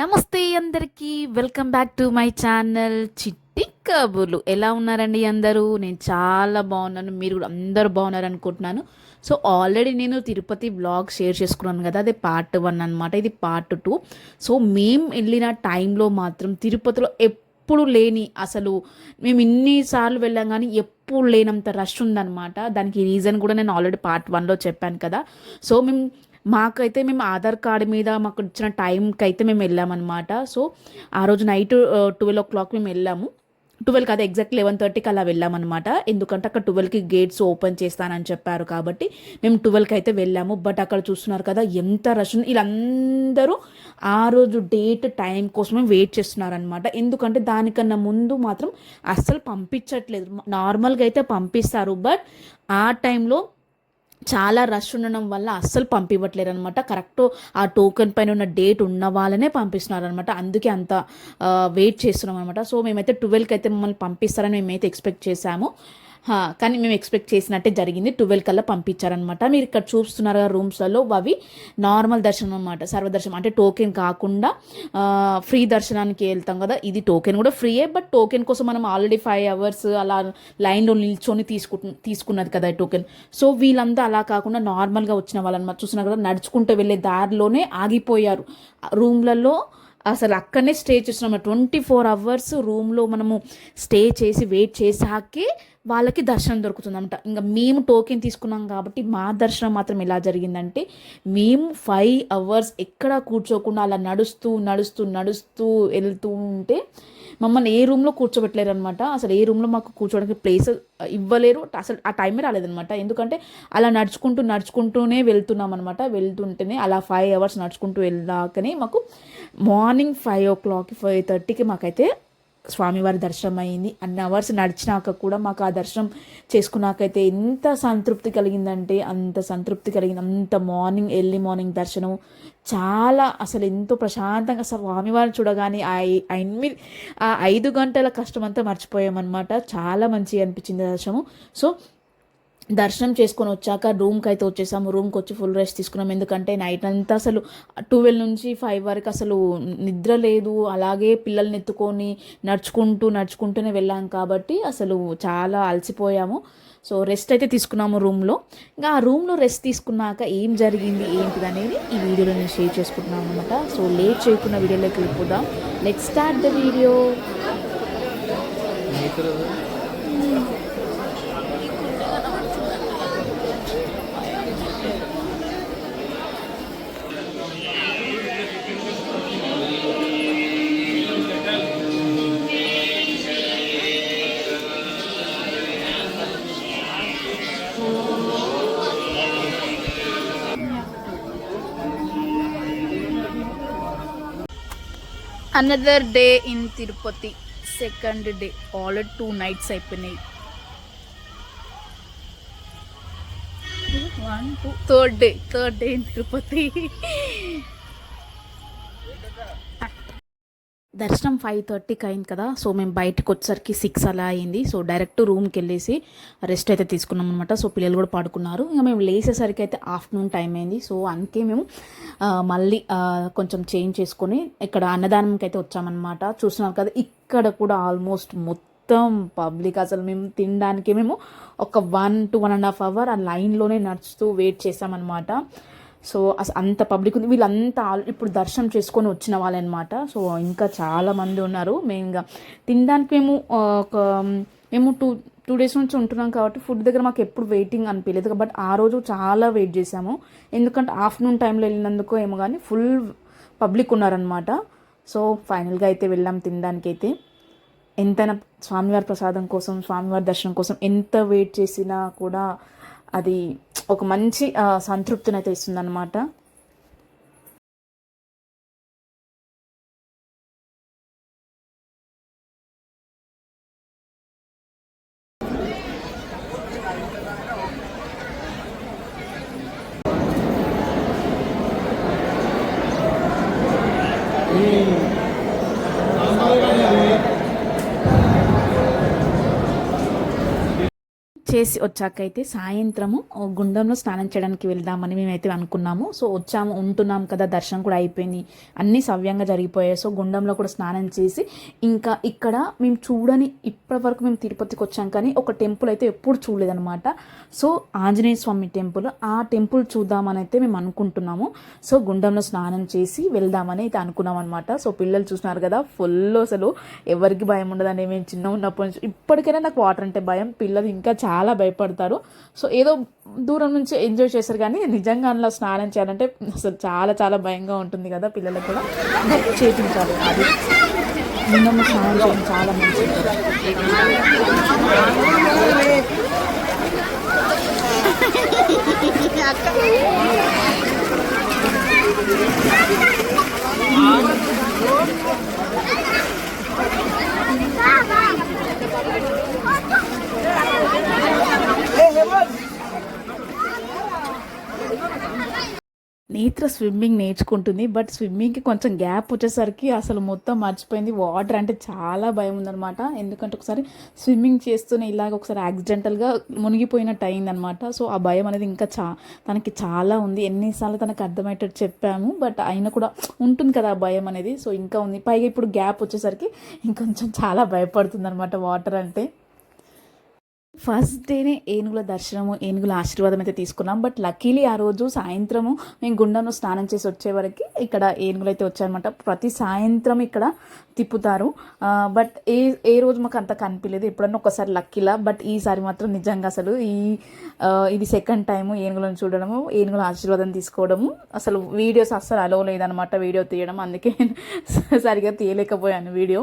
నమస్తే అందరికీ welcome back to my channel చిట్టి కబుర్లు. ఎలా ఉన్నారండి అందరూ? నేను చాలా బాగున్నాను మీరు కూడా అందరూ బాగున్నారు అనుకుంటున్నాను. సో ఆల్రెడీ నేను తిరుపతి బ్లాగ్ షేర్ చేసుకున్నాను కదా అదే పార్ట్ వన్ అనమాట ఇది పార్ట్ టూ సో మేము వెళ్ళిన టైంలో మాత్రం తిరుపతిలో ఎప్పుడు లేని అసలు మేము ఇన్నిసార్లు వెళ్ళాం కానీ ఎప్పుడు లేనంత రష్ ఉందన్నమాట. దానికి రీజన్ కూడా నేను ఆల్రెడీ పార్ట్ వన్లో చెప్పాను కదా. సో మేము మాకైతే మేము ఆధార్ కార్డు మీద మాకు ఇచ్చిన టైంకి అయితే మేము వెళ్ళామన్నమాట. సో ఆ రోజు నైట్ ట్వెల్వ్ ఓ క్లాక్ మేము వెళ్ళాము. ట్వెల్వ్ కాదు ఎగ్జాక్ట్ లెవెన్ థర్టీకి అలా వెళ్ళామన్నమాట. ఎందుకంటే అక్కడ ట్వెల్వ్కి గేట్స్ ఓపెన్ చేస్తానని చెప్పారు కాబట్టి మేము ట్వెల్వ్కి అయితే వెళ్ళాము. బట్ అక్కడ చూస్తున్నారు కదా ఎంత రష్ వీళ్ళందరూ ఆ రోజు డేట్ టైం కోసమే వెయిట్ చేస్తున్నారనమాట ఎందుకంటే దానికన్నా ముందు మాత్రం అస్సలు పంపించట్లేదు. నార్మల్గా అయితే పంపిస్తారు. బట్ ఆ టైంలో చాలా రష్ ఉండడం వల్ల అస్సలు పంపివ్వట్లేరు అనమాట కరెక్ట్ ఆ టోకెన్ పైన ఉన్న డేట్ ఉన్న వాళ్ళనే పంపిస్తున్నారు అనమాట అందుకే అంత వెయిట్ చేస్తున్నాం అనమాట సో మేమైతే ట్వెల్వ్కి అయితే మమ్మల్ని పంపిస్తారని మేమైతే ఎక్స్పెక్ట్ చేశాము. కానీ మేము ఎక్స్పెక్ట్ చేసినట్టే జరిగింది. ట్వెల్వ్ కల్లా పంపించారనమాట మీరు ఇక్కడ చూస్తున్నారు కదా రూమ్స్లలో అవి నార్మల్ దర్శనం అనమాట సర్వదర్శనం అంటే టోకెన్ కాకుండా ఫ్రీ దర్శనానికి వెళ్తాం కదా ఇది టోకెన్ కూడా ఫ్రీయే. బట్ టోకెన్ కోసం మనం ఆల్రెడీ ఫైవ్ అవర్స్ అలా లైన్లో నిల్చొని తీసుకు తీసుకున్నది కదా ఈ టోకెన్. సో వీళ్ళంతా అలా కాకుండా నార్మల్గా వచ్చిన వాళ్ళనమాట చూస్తున్నారు కదా నడుచుకుంటూ వెళ్ళే దారిలోనే ఆగిపోయారు. రూమ్లలో అసలు అక్కడనే స్టే చేస్తున్నాం. ట్వంటీ ఫోర్ అవర్స్ రూమ్లో మనము స్టే చేసి వెయిట్ చేసాకే వాళ్ళకి దర్శనం దొరుకుతుందన్నమాట. ఇంకా మేము టోకెన్ తీసుకున్నాం కాబట్టి మా దర్శనం మాత్రం ఎలా జరిగిందంటే మేము ఫైవ్ అవర్స్ ఎక్కడ కూర్చోకుండా అలా నడుస్తూ నడుస్తూ నడుస్తూ వెళ్తూ ఉంటే మమ్మల్ని ఏ రూమ్లో కూర్చోబెట్టలేరు అనమాట అసలు ఏ రూమ్లో మాకు కూర్చోడానికి ప్లేస్ ఇవ్వలేరు. అసలు ఆ టైమే రాలేదనమాట. ఎందుకంటే అలా నడుచుకుంటూ నడుచుకుంటూనే వెళ్తున్నాం అనమాట వెళ్తుంటేనే అలా ఫైవ్ అవర్స్ నడుచుకుంటూ వెళ్ళాకనే మాకు morning five o'clock five థర్టీకి మాకైతే స్వామివారి దర్శనం అయింది అన్ని అవర్స్ నడిచినాక కూడా మాకు ఆ దర్శనం చేసుకున్నాకైతే ఎంత సంతృప్తి కలిగిందంటే అంత సంతృప్తి కలిగింది. అంత మార్నింగ్ ఎర్లీ మార్నింగ్ దర్శనం. చాలా అసలు ఎంతో ప్రశాంతంగా స్వామివారిని చూడగానే ఆ ఐ- ఎనిమిది ఆ ఐదు గంటల కష్టం అంతా మర్చిపోయామన్నమాట. చాలా మంచిగా అనిపించింది దర్శనం సో దర్శనం చేసుకొని వచ్చాక రూమ్కి అయితే వచ్చేసాము. రూమ్కి వచ్చి ఫుల్ రెస్ట్ తీసుకున్నాం. ఎందుకంటే నైట్ అంతా అసలు ట్వెల్వ్ నుంచి ఫైవ్ వరకు అసలు నిద్ర లేదు. అలాగే పిల్లల్ని ఎత్తుకొని నడుచుకుంటూ నడుచుకుంటూనే వెళ్ళాం కాబట్టి అసలు చాలా అలసిపోయాము. సో రెస్ట్ అయితే తీసుకున్నాము రూమ్లో. ఇంకా ఆ రూమ్లో రెస్ట్ తీసుకున్నాక ఏం జరిగింది ఏంటిది అనేది ఈ వీడియోలో నేను షేర్ చేసుకుంటున్నాను అనమాట సో లేట్ చేయకుండా వీడియోలోకి వెళ్ళిపోదాం. Let start the video another day in Tirupati second day already two nights అయిపోయినాయి one two third day third day in Tirupati దర్శనం ఫైవ్ థర్టీకి అయింది కదా సో మేము బయటకు వచ్చేసరికి సిక్స్ అలా అయింది. సో డైరెక్ట్ రూమ్కి వెళ్ళేసి రెస్ట్ అయితే తీసుకున్నాం అనమాట సో పిల్లలు కూడా పాడుకున్నారు. ఇంకా మేము లేచేసరికి అయితే ఆఫ్టర్నూన్ టైం అయింది. సో అందుకే మేము మళ్ళీ కొంచెం చేంజ్ చేసుకొని ఇక్కడ అన్నదానంకి అయితే వచ్చామన్నమాట. చూస్తున్నాం కదా ఇక్కడ కూడా ఆల్మోస్ట్ మొత్తం పబ్లిక్ అసలు మేము తినడానికి మేము ఒక one to one and half hour ఆ లైన్లోనే నడుస్తూ వెయిట్ చేసామన్నమాట సో అసలు అంత పబ్లిక్ ఉంది. వీళ్ళంతా ఇప్పుడు దర్శనం చేసుకొని వచ్చిన వాళ్ళనమాట. సో ఇంకా చాలామంది ఉన్నారు. మెయిన్గా తినడానికి మేము ఒక మేము టూ టూ డేస్ నుంచి ఉంటున్నాం కాబట్టి ఫుడ్ దగ్గర మాకు ఎప్పుడు వెయిటింగ్ అనిపించలేదు బట్ ఆ రోజు చాలా వెయిట్ చేసాము ఎందుకంటే ఆఫ్టర్నూన్ టైంలో వెళ్ళినందుకో ఏమో కానీ ఫుల్ పబ్లిక్ ఉన్నారనమాట. సో ఫైనల్గా అయితే వెళ్ళాం తినడానికి అయితే ఎంతైనా స్వామివారి ప్రసాదం కోసం స్వామివారి దర్శనం కోసం ఎంత వెయిట్ చేసినా కూడా అది ఒక మంచి సంతృప్తిని అయితే ఇస్తుందన్నమాట. చేసి వచ్చాకైతే సాయంత్రము గుండంలో స్నానం చేయడానికి వెళ్దామని మేమైతే అనుకున్నాము. సో వచ్చాము ఉంటున్నాం కదా దర్శనం కూడా అయిపోయింది. అన్నీ సవ్యంగా జరిగిపోయాయి. సో గుండంలో కూడా స్నానం చేసి ఇంకా ఇక్కడ మేము చూడని ఇప్పటి వరకు మేము తిరుపతికి వచ్చాం. కానీ ఒక టెంపుల్ అయితే ఎప్పుడు చూడలేదనమాట సో ఆంజనేయ స్వామి టెంపుల్ ఆ టెంపుల్ చూద్దామని అయితే మేము అనుకుంటున్నాము. సో గుండంలో స్నానం చేసి వెళ్దామని అయితే అనుకున్నాం అనమాట సో పిల్లలు చూసినారు కదా ఫుల్ అసలు ఎవరికి భయం ఉండదని మేము చిన్న ఉన్నప్పటి నుంచి. ఇప్పటికైనా నాకు వాటర్ అంటే భయం. పిల్లలు ఇంకా చాలా భయపడతారు. సో ఏదో దూరం నుంచి ఎంజాయ్ చేశారు కానీ నిజంగా అందులో స్నానం చేయాలంటే అసలు చాలా చాలా భయంగా ఉంటుంది కదా పిల్లలకు కూడా. చేపించాలి అది. నిన్న స్నానం చేయడం చాలా మంచిది. మాత్రం స్విమ్మింగ్ నేర్చుకుంటుంది. బట్ స్విమ్మింగ్కి కొంచెం గ్యాప్ వచ్చేసరికి అసలు మొత్తం మర్చిపోయింది. వాటర్ అంటే చాలా భయం ఉందన్నమాట. ఎందుకంటే ఒకసారి స్విమ్మింగ్ చేస్తూనే ఇలాగ ఒకసారి యాక్సిడెంటల్గా మునిగిపోయినట్టు అయిందనమాట సో ఆ భయం అనేది ఇంకా చా తనకి చాలా ఉంది. ఎన్నిసార్లు తనకు అర్థమయ్యేటట్టు చెప్పాము. బట్ అయినా కూడా ఉంటుంది కదా ఆ భయం అనేది. సో ఇంకా ఉంది. పైగా ఇప్పుడు గ్యాప్ వచ్చేసరికి ఇంకొంచెం చాలా భయపడుతుంది అనమాట వాటర్ అంటే. ఫస్ట్ డేనే ఏనుగుల దర్శనము ఏనుగుల ఆశీర్వాదం అయితే తీసుకున్నాం. బట్ లక్కీలీ ఆ రోజు సాయంత్రము మేము గుండంలో స్నానం చేసి వచ్చే వరకు ఇక్కడ ఏనుగులు అయితే వచ్చాయన్నమాట ప్రతి సాయంత్రం ఇక్కడ తిప్పుతారు. బట్ ఏ ఏ రోజు మాకు అంత కనిపించలేదు. ఎప్పుడన్నా ఒకసారి లక్కీలా బట్ ఈసారి మాత్రం నిజంగా అసలు ఈ ఇది సెకండ్ టైం ఏనుగులను చూడడము ఏనుగుల ఆశీర్వాదం తీసుకోవడము. అసలు వీడియోస్ అస్సలు అలో లేదనమాట వీడియో తీయడం. అందుకే సరిగా తీయలేకపోయాను వీడియో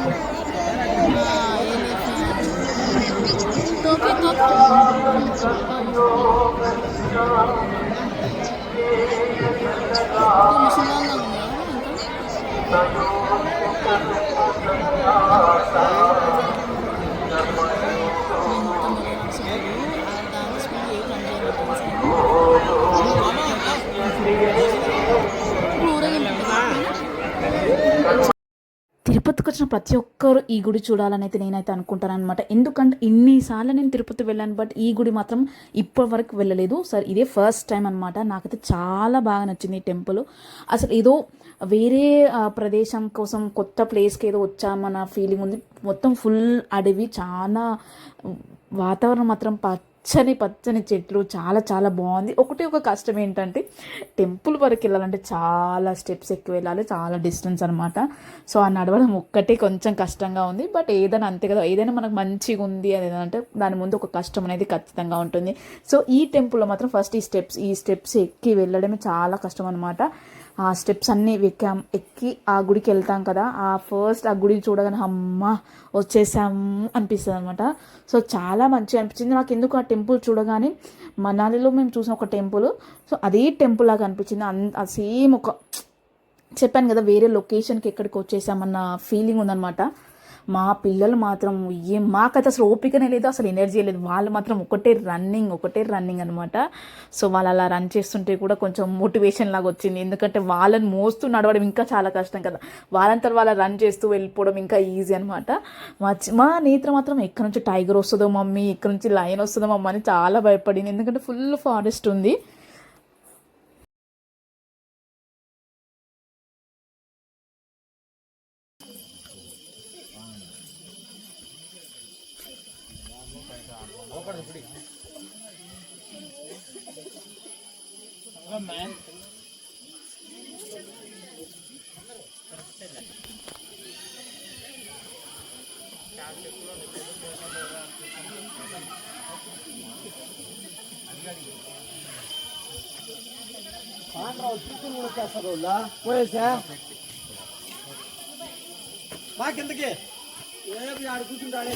Konuşulanla mı? తిరుపతికి వచ్చిన ప్రతి ఒక్కరు ఈ గుడి చూడాలని అయితే నేనైతే అనుకుంటాను అనమాట ఎందుకంటే ఇన్నిసార్లు నేను తిరుపతి వెళ్ళాను బట్ ఈ గుడి మాత్రం ఇప్పటి వరకు వెళ్ళలేదు. సార్ ఇదే ఫస్ట్ టైం అనమాట నాకైతే చాలా బాగా నచ్చింది ఈ టెంపుల్. అసలు ఏదో వేరే ప్రదేశం కోసం కొత్త ప్లేస్కి ఏదో వచ్చామన్న ఫీలింగ్ ఉంది. మొత్తం ఫుల్ అడవి చాలా వాతావరణం మాత్రం పచ్చని పచ్చని చెట్లు చాలా చాలా బాగుంది. ఒకటి ఒక కష్టం ఏంటంటే టెంపుల్ వరకు వెళ్ళాలంటే చాలా స్టెప్స్ ఎక్కువ వెళ్ళాలి చాలా డిస్టెన్స్ అనమాట సో ఆ నడవడం ఒక్కటే కొంచెం కష్టంగా ఉంది. బట్ ఏదైనా అంతే కదా ఏదైనా మనకు మంచిగా ఉంది అని అంటే దాని ముందు ఒక కష్టం అనేది ఖచ్చితంగా ఉంటుంది. సో ఈ టెంపుల్లో మాత్రం ఫస్ట్ ఈ స్టెప్స్ ఈ స్టెప్స్ ఎక్కి వెళ్ళడమే చాలా కష్టం అనమాట ఆ స్టెప్స్ అన్నీ ఎక్కాం ఎక్కి ఆ గుడికి వెళ్తాం కదా ఆ ఫస్ట్ ఆ గుడి చూడగానే అమ్మ వచ్చేసాము అనిపిస్తుంది అనమాట సో చాలా మంచిగా అనిపించింది. నాకు ఎందుకు ఆ టెంపుల్ చూడగానే మనాలిలో మేము చూసిన ఒక టెంపుల్. సో అదే టెంపుల్ లాగా అనిపించింది. అంత సేమ్ ఒక చెప్పాను కదా వేరే లొకేషన్కి ఎక్కడికి వచ్చేసామన్న ఫీలింగ్ ఉందన్నమాట. మా పిల్లలు మాత్రం ఏం మాకైతే అసలు ఓపికనే లేదు అసలు ఎనర్జీ లేదు. వాళ్ళు మాత్రం ఒకటే రన్నింగ్ ఒకటే రన్నింగ్ అనమాట సో వాళ్ళు అలా రన్ చేస్తుంటే కూడా కొంచెం మోటివేషన్ లాగా వచ్చింది. ఎందుకంటే వాళ్ళని మోస్తూ నడవడం ఇంకా చాలా కష్టం కదా. వాళ్ళంతా వాళ్ళ రన్ చేస్తూ వెళ్ళిపోవడం ఇంకా ఈజీ అనమాట మా చి- మా నేత్ర మాత్రం ఎక్కడి నుంచి టైగర్ వస్తుందో మమ్మీ ఎక్కడి నుంచి లయన్ వస్తుందో మమ్మీ అని చాలా భయపడింది. ఎందుకంటే ఫుల్ ఫారెస్ట్ ఉంది. బా కిందకి ఏ ఆడు కూర్చుంటాడే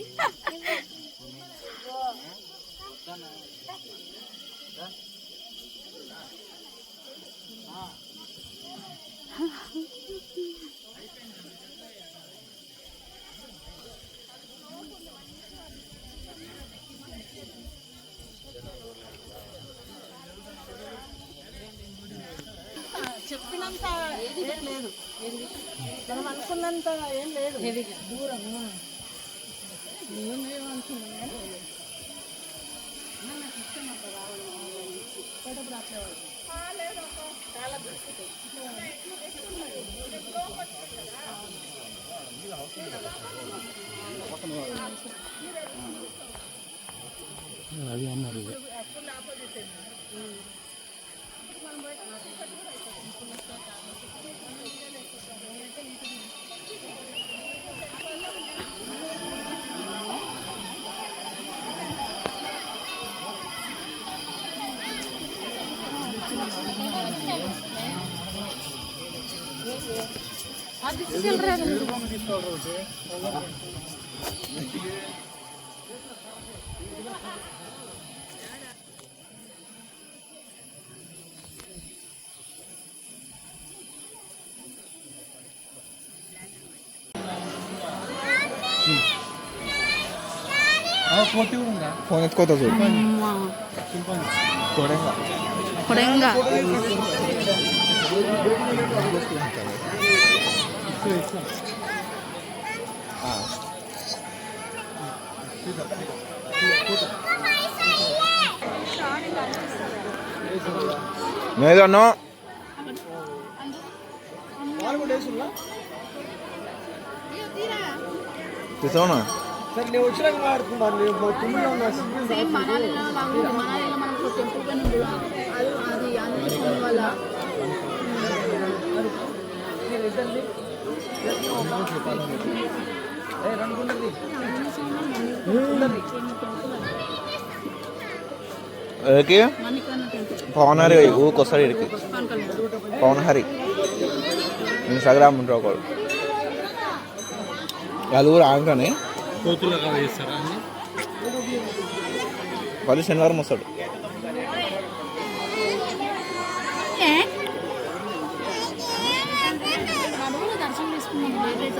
మనం అనుకున్నంత ఏం లేదు. దూరం. నేనేమనుకున్నా కానీ నాకు ఇష్టం రావడం చాలా దొరుకుతాయి ఫోన్ ఎత్తుకోతా చూడు కొడంగా మేదన్నో తీసుకోనా సరే నేను వచ్చినాక వాడుతున్నాను నేను మా తుమ్మిలో ఉన్న సిగ్నల్ సేమ్ మనాలిలో లాగా మనాలిలో మనకు టెంపుల్ అది అది ఆంజనేయ స్వామి ఏకి పవన్ హరి ఊరికొస్తాడు ఇడికి. పవన్ హరి ఇన్స్టాగ్రామ్ ఉంటారు ఒకడు. వాళ్ళ ఊరు ఆంధ్రని వాళ్ళు శనివారం వస్తాడు నడుములో దర్శనం చేసుకున్నాం లేట్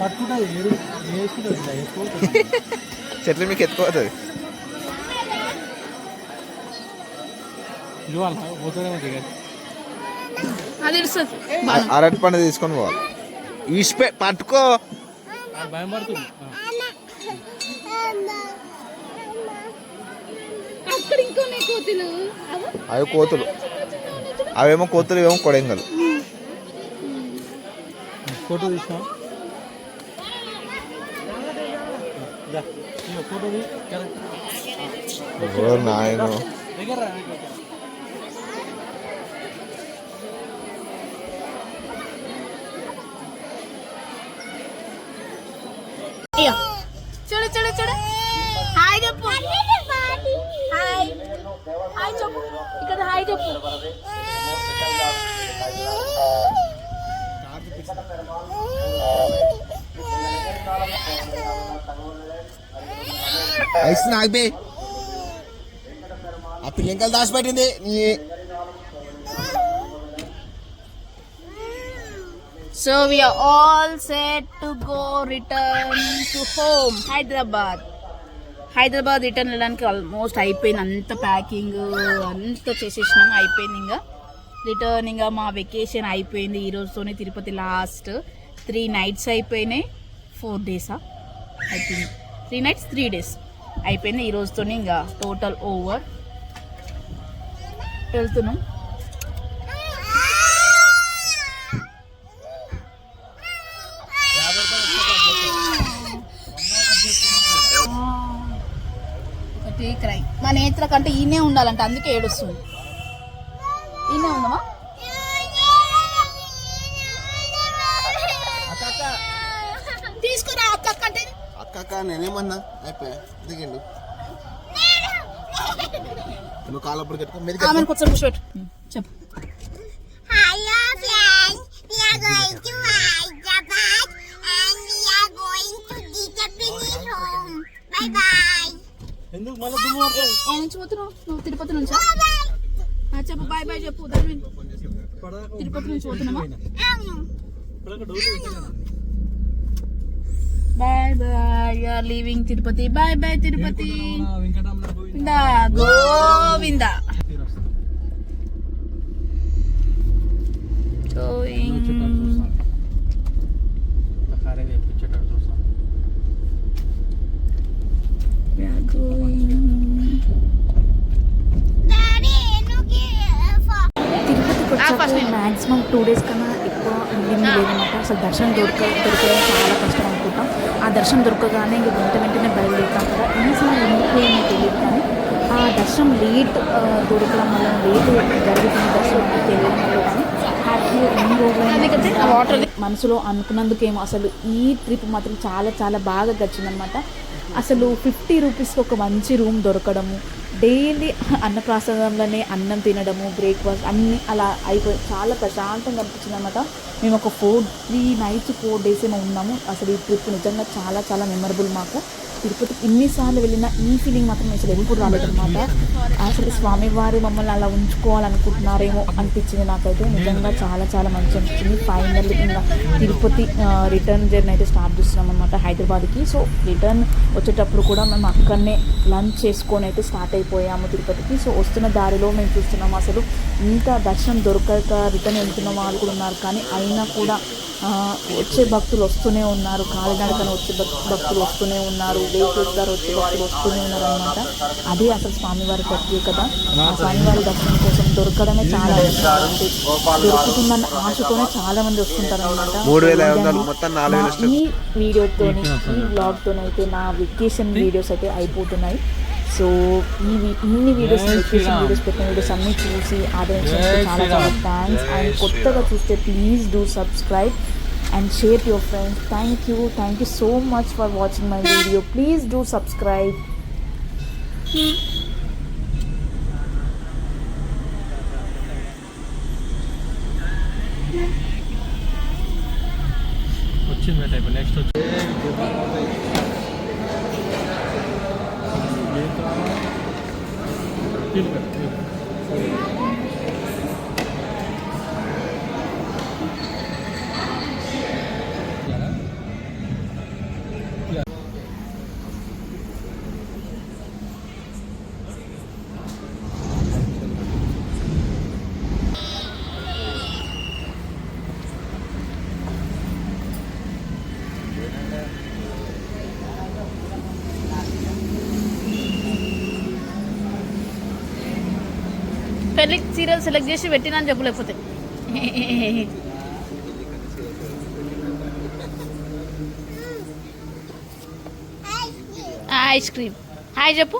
పట్టుకుంటుంది వేసుకుంటుంది ఎక్కువ చెట్లు మీకు ఇస్తుంది అరటి పండు తీసుకొని పోవాలి. ఇసిపే పట్టుకో. భయం పడుతుంది. అవి కోతులు. అవేమో కోతులు ఇవేమో కొడంగలు. ఫోటో తీసినా ఫోటో దగ్గర ఇయ్యో. చూడు చూడు చూడు హాయ్ చెప్పు హాయ్ హాయ్ చెప్పు ఇక్కడ హాయ్ చెప్పు ఐస్ నాకు ఆ పిల్లలు దాచిపెట్టింది నీ- so we are all set to go return to home Hyderabad Hyderabad return వెళ్ళడానికి ఆల్మోస్ట్ అయిపోయింది. అంత ప్యాకింగ్ అంతా చేసేసినాము అయిపోయింది ఇంకా. రిటర్న్ ఇంకా మా వెకేషన్ అయిపోయింది ఈ రోజుతోనే తిరుపతి లాస్ట్ త్రీ నైట్స్ అయిపోయినాయి. ఫోర్ డేసా అయిపోయింది. త్రీ నైట్స్ త్రీ డేస్ అయిపోయింది. ఈ రోజుతోనే ఇంకా టోటల్ ఓవర్ వెళ్తున్నాం. ఒకటి క్రై మా నేత్ర కంటే ఈయనే ఉండాలంటే అందుకే ఏడుస్తుంది. ఈయనే ఉందమ్మా తీసుకురా అక్క అక్క అంటే అక్క నేనేమన్నా? అయిపోయా. దిగిండు. నువ్వు కాలప్పుడు కట్టుకో. మీద ఆమెను కొంచెం కూర్చోబెట్టు. చెప్పు. ఎందుకు మళ్ళీ దుమ్ము పడుతుంది ఏ నుంచి పోతున్నావు? నువ్వు తిరుపతి నుంచా? చెప్పు బాయ్ బాయ్ చెప్పు తిరుపతి నుంచి పోతున్నామా? Bye bye are leaving Tirupati bye bye Tirupati Govinda వచ్చాక మాక్సిమం టూ డేస్ కన్నా ఎక్కువ లేదన్నమాట. అసలు దర్శనం దొరక దొరకడం చాలా కష్టం. ఆ దర్శనం దొరకగానే ఇంక వెంట వెంటనే బయలుదేరుతాం కదా. ఈసారి ఎందుకు ఏమో తెలియదు కానీ ఆ దర్శనం లేట్ దొరకడం వల్ల లేట్ జరుగుతున్న దర్శనం తెలియడం వల్ల కానీ హ్యాపీగా ఎన్ని రోజులు మనసులో అనుకున్నందుకేమో అసలు ఈ ట్రిప్ మాత్రం చాలా చాలా బాగా గడిచిందనమాట అసలు ఫిఫ్టీ రూపీస్కి ఒక మంచి రూమ్ దొరకడము డైలీ అన్నప్రాసాదంలోనే అన్నం తినడము బ్రేక్ఫాస్ట్ అన్నీ అలా అయిపోయి చాలా ప్రశాంతంగా అనిపించింది అనమాట మేము ఒక four three nights four days ఏమో ఉన్నాము. అసలు ఈ ట్రిప్ నిజంగా చాలా చాలా మెమరబుల్ మాకు. తిరుపతికి ఎన్నిసార్లు వెళ్ళినా ఈ ఫీలింగ్ మాత్రం అసలు ఎప్పుడు రాలేదనమాట అసలు స్వామివారి మమ్మల్ని అలా ఉంచుకోవాలనుకుంటున్నారేమో అనిపించింది నాకైతే. నిజంగా చాలా చాలా మంచి అనిపించింది. ఫైనల్ ఇంకా తిరుపతి రిటర్న్ జర్నీ అయితే స్టార్ట్ చేస్తున్నాం అనమాట హైదరాబాద్కి. సో రిటర్న్ వచ్చేటప్పుడు కూడా మేము అక్కడనే లంచ్ చేసుకొని అయితే స్టార్ట్ అయిపోయాము తిరుపతికి. సో వస్తున్న దారిలో మేము చూస్తున్నాము అసలు ఇంత దర్శనం దొరకక రిటర్న్ వెళ్తున్న వాళ్ళు కూడా ఉన్నారు. కానీ అయినా కూడా వచ్చే భక్తులు వస్తూనే ఉన్నారు. కాలినడకన వచ్చే భక్- భక్తులు వస్తూనే ఉన్నారు. వెహికల్స్ ద్వారా వచ్చే భక్తులు వస్తూనే ఉన్నారు అనమాట అదే అసలు స్వామివారి ప్రత్యేకత ఆ స్వామివారి దర్శనం కోసం దొరకడమే చాలా అంటే దొరుకుతుందన్న ఆశతోనే చాలా మంది వస్తుంటారు అనమాట ఈ వీడియోతోని ఈ బ్లాగ్తోని అయితే నా వెకేషన్ వీడియోస్ అయితే అయిపోతున్నాయి. సో ఈ ఇన్ని వీడియోస్ వెకేషన్ వీడియోస్ పెట్టిన వీడియోస్ అన్ని చూసి ఆదరించినందుకు చాలా చాలా థ్యాంక్స్ అండ్ కొత్తగా చూస్తే please do subscribe and share your friends thank you thank you so much for watching my video please do subscribe వచ్చింది బేట ఇప్పుడు పెళ్ళి సీరియల్ సెలెక్ట్ చేసి పెట్టినా అని చెప్పు లేకపోతే ఐస్ క్రీమ్. హాయ్ చెప్పు.